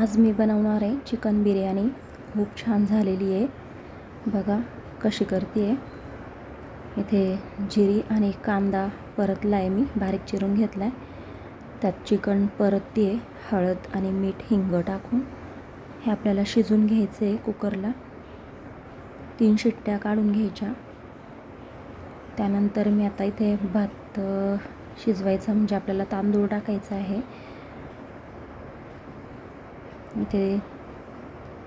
आज मी बनवणार आहे चिकन बिर्याणी. खूप छान झालेली आहे. बघा कशी करते. आहे इथे जिरी आणि कांदा परतला आहे मी बारीक चिरून घेतला आहे त्यात चिकन परतते आहे हळद आणि मीठ हिंग टाकून. हे आपल्याला शिजून घ्यायचं आहे कुकरला. तीन शिट्ट्या काढून घ्यायच्या. त्यानंतर मी आता इथे भात शिजवायचं शिजवायचा म्हणजे आपल्याला तांदूळ टाकायचा आहे. इथे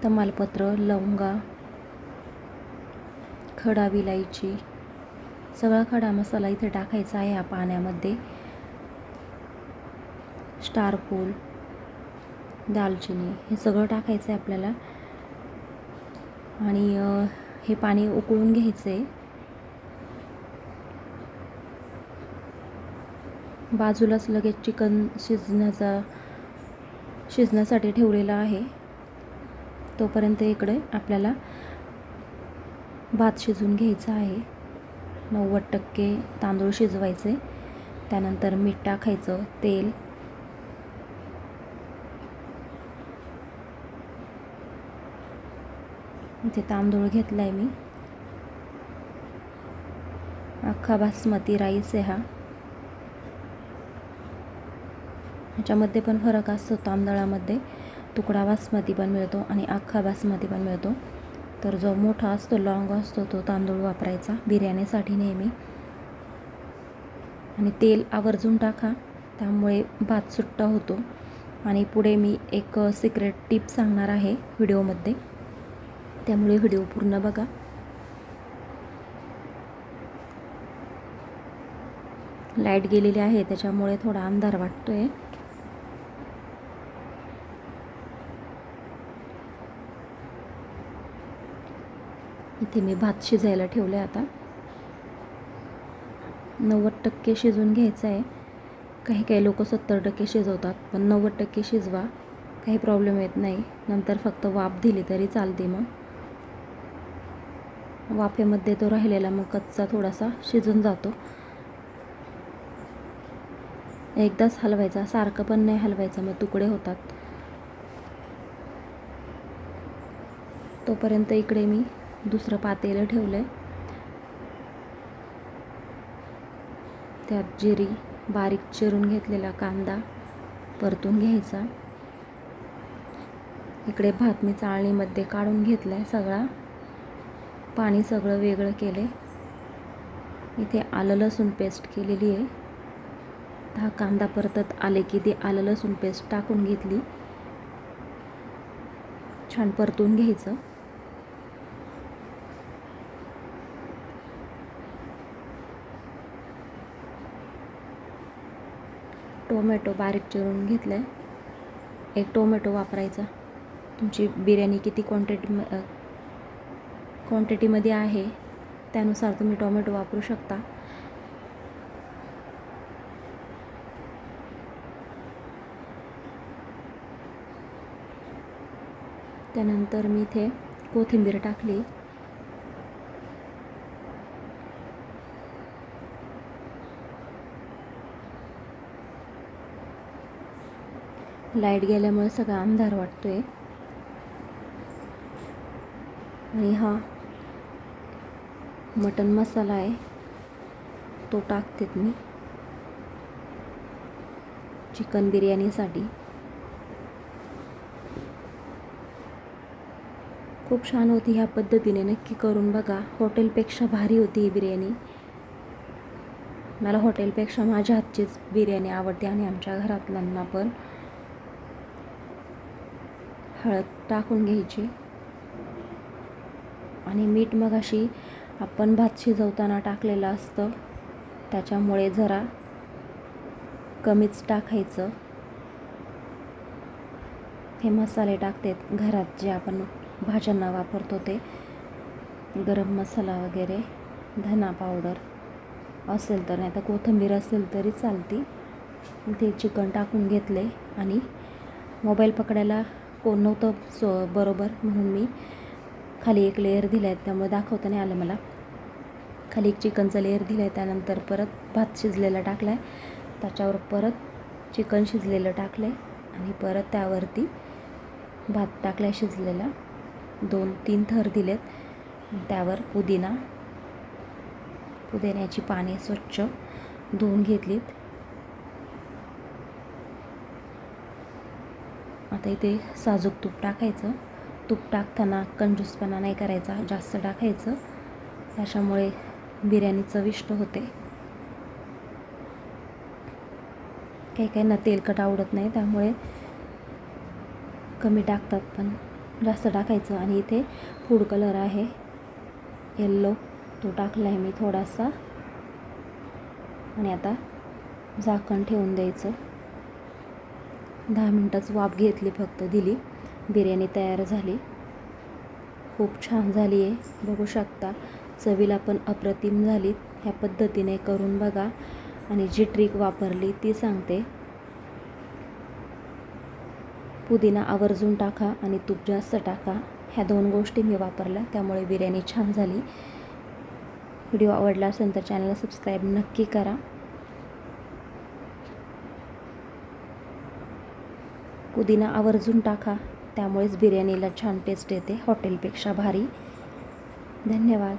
तमालपत्र लवंगा खडा विलायची सगळा खडा मसाला इथे टाकायचा आहे या पाण्यामध्ये. स्टारफूल दालचिनी हे सगळं टाकायचं आहे आपल्याला. आणि हे पाणी उकळून घ्यायचं आहे बाजूलाच लगेच चिकन शिजण्याचा शिजण्यासाठी ठेवलेला आहे. तोपर्यंत इकडे आपल्याला भात शिजवून घ्यायचा आहे. नव्वद टक्के तांदूळ शिजवायचे. त्यानंतर मीठ टाकायचं तेल. इथे तांदूळ घेतला आहे मी. अख्खा बासमती राईस आहे हा. ह्याच्यामध्ये पण फरक असतो. तांदळामध्ये तुकडा बासमती पण मिळतो आणि अख्खा बासमती पण मिळतो. तर जो मोठा असतो लॉंग असतो तो तांदूळ वापरायचा बिर्याणीसाठी नेहमी. आणि तेल आवर्जून टाका त्यामुळे भात सुट्टा होतो. आणि पुढे मी एक सिक्रेट टिप सांगणार आहे व्हिडिओमध्ये. त्यामुळे व्हिडिओ पूर्ण बघा. लाइट गेलेली आहे त्याच्यामुळे थोडा अंधार आहे इथे मी भात शिजायला ठेवला आहे आता. नव्वद टक्के शिजवून घ्यायचं आहे. काही काही लोक सत्तर टक्के शिजवतात पण नव्वद टक्के शिजवा. काही प्रॉब्लेम येत नाही. नंतर फक्त वाफ दिली तरी चालते मग. वाफेमध्ये तो राहिलेला मग कच्चा थोडासा शिजून जातो. एकदाच हलवायचा सारखं पण नाही हलवायचं मग तुकडे होतात. तोपर्यंत इकडे मी दुसरं पातेलं ठेवलं आहे त्यात जिरी बारीक चिरून घेतलेला कांदा परतून घ्यायचा. इकडे भात मी चाळणीमध्ये काढून घेतला आहे सगळा. पाणी सगळं वेगळं केले इथे आलं लसूण पेस्ट केलेली आहे. हा कांदा परतत आले की ते आलं लसूण पेस्ट टाकून घेतली. छान परतून घ्यायचं. टोमॅटो बारीक चिरून घेतलं आहे एक टोमॅटो वापरायचा. तुमची बिर्याणी किती क्वांटिटी क्वांटिटीमध्ये आहे त्यानुसार तुम्ही टोमॅटो वापरू शकता. त्यानंतर मी इथे कोथिंबीर टाकली. लाइट गेल्यामुळे सगळा अंधार आहे आणि हा मटन मसाला आहे. तो टाकतेत मी. चिकन बिर्याणीसाठी. खूप छान होती ह्या पद्धतीने. नक्की करून बघा. हॉटेलपेक्षा भारी होती ही बिर्याणी. मला हॉटेलपेक्षा माझ्या हातचीच बिर्याणी आवडते आणि आमच्या घरातल्यांना पण. हळद टाकून घ्यायची. आणि मीठ मग अशी आपण भात शिजवताना टाकलेलं असतं. त्याच्यामुळे जरा कमीच टाकायचं. हे मसाले टाकतेत घरात जे आपण भाज्यांना वापरतो ते. गरम मसाला वगैरे धना पावडर असेल तर नाही तर कोथिंबीर असेल तरी चालते. ते चिकन टाकून घेतले आणि मोबाईल पकडायला कोण नव्हतं सो बरोबर म्हणून मी खाली एक लेअर दिला आहे त्यामुळे दाखवता नाही आलं मला. खाली एक चिकनचा लेअर दिला आहे त्यानंतर परत भात शिजलेला टाकला आहे त्याच्यावर परत चिकन शिजलेलं टाकलं आहे आणि परत त्यावरती भात टाकला शिजलेला. दोन तीन थर दिलेत. त्यावर पुदिना पुदिन्याची पाने स्वच्छ धुवून घेतलीत. आता इथे साजूक तूप टाकायचं. तूप टाकताना कंजूसपणा नाही करायचा जास्त टाकायचं. त्याच्यामुळे बिर्याणी चविष्ट होते. काही काहींना तेलकट आवडत नाही त्यामुळे कमी टाकतात पण जास्त टाकायचं. आणि इथे फूड कलर आहे. येल्लो तो टाकला आहे मी थोडासा. आणि आता झाकण ठेवून द्यायचं. दहा मिनटाच वाफ घेतली फक्त दिली. बिर्याणी तयार झाली. खूप छान झाली आहे. बघू शकता चवीला पण अप्रतिम झाली. ह्या पद्धतीने करून बघा. आणि जी ट्रिक वापरली ती सांगते. पुदिना आवर्जून टाका आणि तूप जास्त टाका. ह्या दोन गोष्टी मी वापरल्या त्यामुळे बिर्याणी छान झाली. व्हिडिओ आवडला असेल तर चॅनलला सबस्क्राईब नक्की करा. पुदिना आवर्जून टाका. त्यामुळेच बिर्याणीला छान टेस्ट येते. हॉटेलपेक्षा भारी. धन्यवाद.